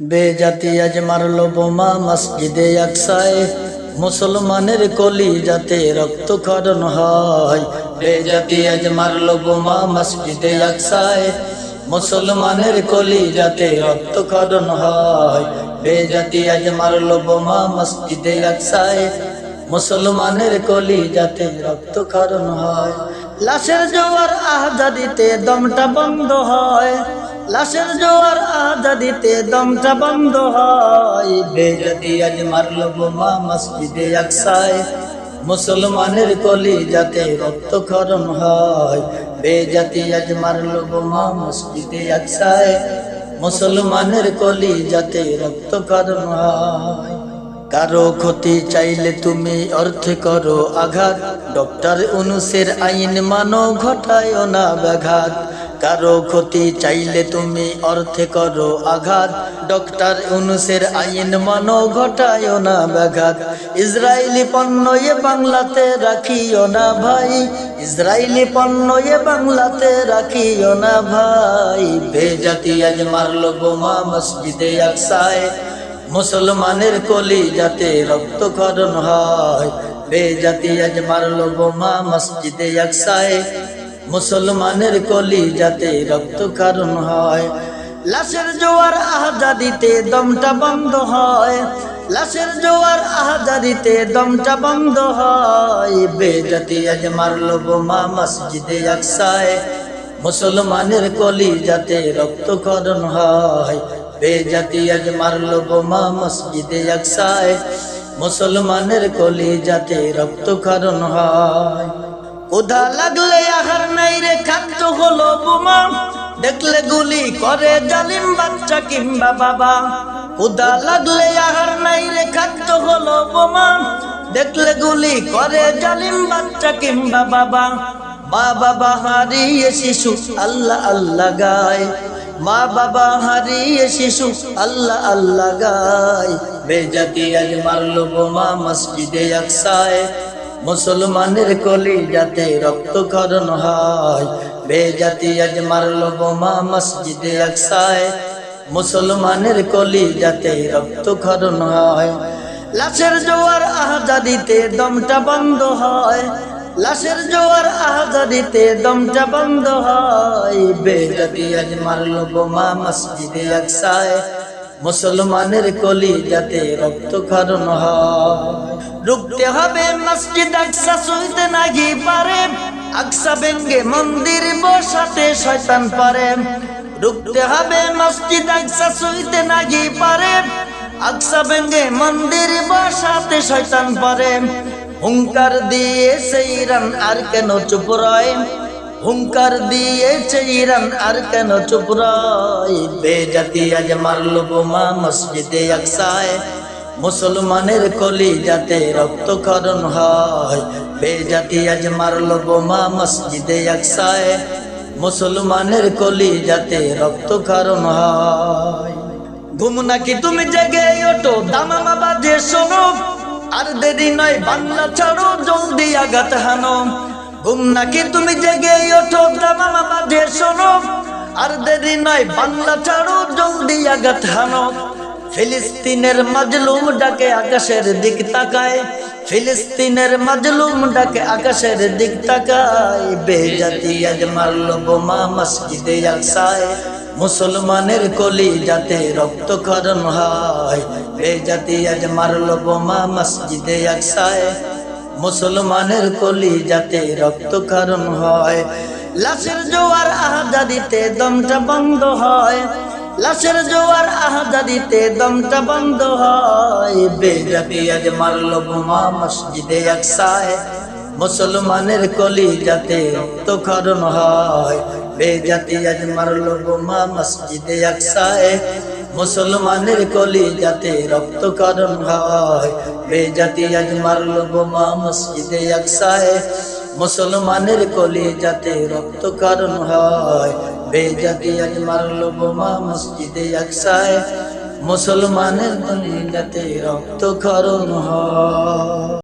বেজাতি আজ মারলো বোমা মসজিদে আকসায়। মুসলমানের কলি যাতে রক্ত খরণ হয়। বেজাতি আজ মারলো বোমা মসজিদে আকসায়। মুসলমানের কলি যাতে রক্ত খরণ হয়। বেজাতি আজ মারলো বোমা মসজিদে আকসায়। মুসলমানের কলি যাতে রক্ত খরণ হয়। লাশের জোয়ার আজাদিতে দমটা বন্ধ হয়। লাশের জোয়ার আজাদিতে দমটা বন্ধ হয়। বেজাতি আজ মারলো বোমা মসজিদে আকসায়। মুসলমানের কলি যাতে রক্ত খরণ হয়। বেজাতি আজ মারলো বোমা মসজিদে আকসায়। মুসলমানের কলি যাতে রক্ত খরণ হয়। কারও ক্ষতি চাইলে তুমি অর্থে করো আঘাত। ডক্টর অনুসের আইন মানো ঘটায় না ব্যাঘাত। কারও ক্ষতি চাইলে তুমি অর্থে করো আঘাত। ডক্টর অনুসের আইন মানো ঘটায় না ব্যাঘাত। ইসরায়েলি পণ্য এ বাংলাতে রাখিও না ভাই। ইসরায়েলি পণ্য এ বাংলাতে রাখিও না ভাই। বেজাতি আজ মারলো বোমা মসজিদে আকসায়। মুসলমানের কলি যাতে রক্ত খরণ হয়। বেজাতি আজ মারলো বোমা মসজিদে আকসায়। মুসলমানের কলি যাতে রক্ত খরণ হয়। লাশের জোয়ার আহাজাদিতে দমটা বন্ধ হয়। লাশের জোয়ার আহাজাদিতে দমটা বন্ধ হয়। বেজাতি আজ মারলো বোমা মসজিদে আকসায়। মুসলমানের কলি যাতে রক্ত খরণ হয়। বেজাতি আজ মারলো বোমা মসজিদে আকসায়। মুসলমানের কলি যাতে রক্ত খরণ হয়। কোধা লাগলে আহার নাই রে খাদ্য হলো বোমা। দেখলে গুলি করে জালিম বাচ্চা কিংবা বাবা। কোধা লাগলে আহার নাই রে খাদ্য হলো বোমা। দেখলে গুলি করে জালিম বাচ্চা কিংবা বাবা। বাবা হারিয়ে শিশু আল্লাহ আল্লাহ গায়। মা বাবা হারিয়ে শিশু, আল্লাহ আল্লাহ গায়। বেজাতি আজ মারলো বোমা মসজিদে আকসায়। মুসলমানের কলি যাতে রক্ত খরণ হয়। বেজাতি আজ মারলো বোমা মসজিদে আকসায়। মুসলমানের কলি যাতে রক্ত খরণ হয়। লাশের জোয়ার আহাজাদিতে দমটা বন্ধ হয়। লাশের জোয়ার আহাজাদিতে দমটা বন্ধ হয়। বেজাতি আজ মারলো বোমা মসজিদে আকসায়। মুসলমানের কলি যাতে রক্ত খরণ রুখতে হবে মসজিদ আকসা সইতে নাকি পারে। আকসা বেঙ্গে মন্দির বসাতে শয়তান পারে। রুখতে হবে মসজিদ আকসা সইতে নাকি পারে। আকসা বেঙ্গে মন্দির বসাতে শয়তান পারে। হুঙ্কার দিয়ে সেই ইরান আর কেন চুপ রয়? হুঙ্কার দিয়েছে ইরান আর কেন চুপ রয়? বেজাতি আজ মারলো বোমা মসজিদে আকসায়। মুসলমানের কলি যাতে রক্ত খরণ হয়। বেজাতি আজ মারলো বোমা মসজিদে আকসায়। মুসলমানের কলি যাতে রক্ত খরণ হয়। ঘুম নাকি তুমি জেগে ওঠো, দামামা বাজে শোনো। আর দেরি নয়, বাংলা ছাড়ো, জলদি আঘাত হানো। ঘুম নাকি তুমি জেগে ওঠো দামামা বাজে শোনো। আর দেরি নয়, বাংলা ছাড়ো, জলদি আঘাত হানো। ফিলিস্তিনের মাজলুম ডাকে আকাশের দিক তাকায়। ফিলিস্তিনের মাজলুম ডাকে আকাশের দিক তাকায়। বেজাতি আজ মারলো বোমা মসজিদে আকসায়। মুসলমানের কলি যাতে রক্ত খরণ হয় বেজাতি আজ মারলো বোমা মসজিদে মুসলমানের কলি যাতে রক্ত খরণ হয়। লাশের জোয়ার আহাজাদিতে দমটা বন্ধ হয়। লাশের জোয়ার আহাজাদিতে দমটা বন্ধ হয়। বেজাতি আজ মারলো বোমা মসজিদে আকসায়। মুসলমানের কলি যাতে রক্ত খরণ হয়। বেজাতি আজ মারলো বোমা মসজিদে আকসায়। মুসলমানের কলি যাতে রক্ত খরণ হয়। বেজাতি আজ মারলো বোমা মসজিদে আকসায়। মুসলমানের কলি যাতে রক্ত কারণ হয়। বেজাতি আজ মারলো বোমা মসজিদে আকসায়। মুসলমানের কলি যাতে রক্ত কারণ হয়।